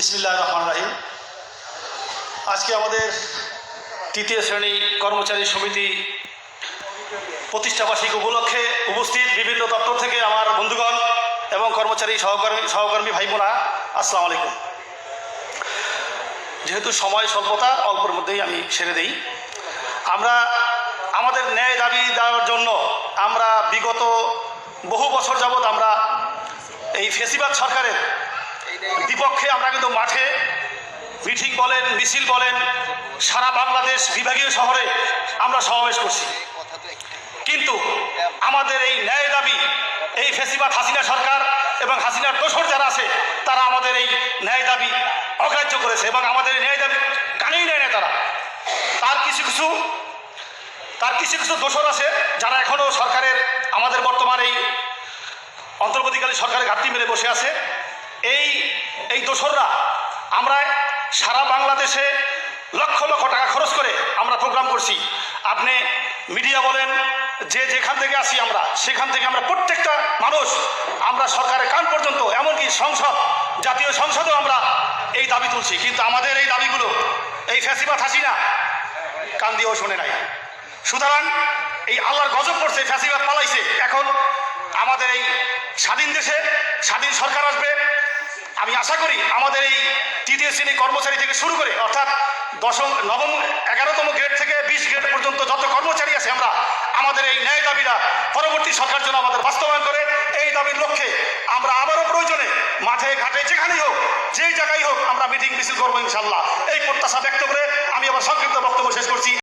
বিসমিল্লাহ রহমান রাহিম। আজকে আমাদের তৃতীয় শ্রেণি কর্মচারী সমিতি প্রতিষ্ঠাবার্ষিকী উপলক্ষে উপস্থিত বিভিন্ন দপ্তর থেকে আমার বন্ধুগণ এবং কর্মচারী, সহকর্মী সহকর্মী ভাই বোনা আসসালামু আলাইকুম। যেহেতু সময় স্বল্পতা, অল্পের মধ্যেই আমি সেরে দিই। আমরা আমাদের ন্যায় দাবি দেওয়ার জন্য আমরা বিগত বহু বছর যাবৎ আমরা এই ফেসিবাদ সরকারের বিপক্ষে আমরা কিন্তু মাঠে মিটিং বলেন, মিছিল বলেন, সারা বাংলাদেশ বিভাগীয় শহরে আমরা সমাবেশ করছি। কিন্তু আমাদের এই ন্যায় দাবি, এই ফেসিবাদ হাসিনা সরকার এবং হাসিনার দোষর যারা আছে, তারা আমাদের এই ন্যায় দাবি অগ্রাহ্য করেছে এবং আমাদের এই ন্যায় দাবি কানেই নেয় না তারা। তার কিছু কিছু, তার কিছু কিছু দোষর আছে যারা এখনও সরকারের, আমাদের বর্তমান এই অন্তর্বর্তীকালীন সরকারের ঘাটতি মেরে বসে আছে। এই এই দোসররা, আমরা সারা বাংলাদেশে লক্ষ লক্ষ টাকা খরচ করে আমরা প্রোগ্রাম করছি। আপনি মিডিয়া বলেন, যে যেখান থেকে আসি আমরা, সেখান থেকে আমরা প্রত্যেকটা মানুষ, আমরা সরকারের কান পর্যন্ত, এমনকি সংসদ, জাতীয় সংসদেও আমরা এই দাবি তুলছি। কিন্তু আমাদের এই দাবিগুলো, এই ফ্যাসিবাদ হাসিনা, কান দিয়েও শোনে নাই। সুতরাং এই আল্লাহর গজব পড়ছে ফ্যাসিবাদ পালাইছে। এখন আমাদের এই স্বাধীন দেশে স্বাধীন সরকার আসবে আমি আশা করি আমাদের এই তৃতীয় শ্রেণি কর্মচারী থেকে শুরু করে, অর্থাৎ দশম, নবম, এগারোতম গ্রেড থেকে বিশ গ্রেড পর্যন্ত যত কর্মচারী আছে আমরা, আমাদের এই ন্যায় দাবিটা পরবর্তী সরকার যেন আমাদের বাস্তবায়ন করে, এই দাবির লক্ষ্যে আমরা আবারও প্রয়োজনে মাঠে, ঘাটে যেখানেই হোক, যেই জায়গায় হোক আমরা মিটিং মিছিল করব ইনশাল্লাহ। এই প্রত্যাশা ব্যক্ত করে আমি আবার সংক্ষিপ্ত বক্তব্য শেষ করছি।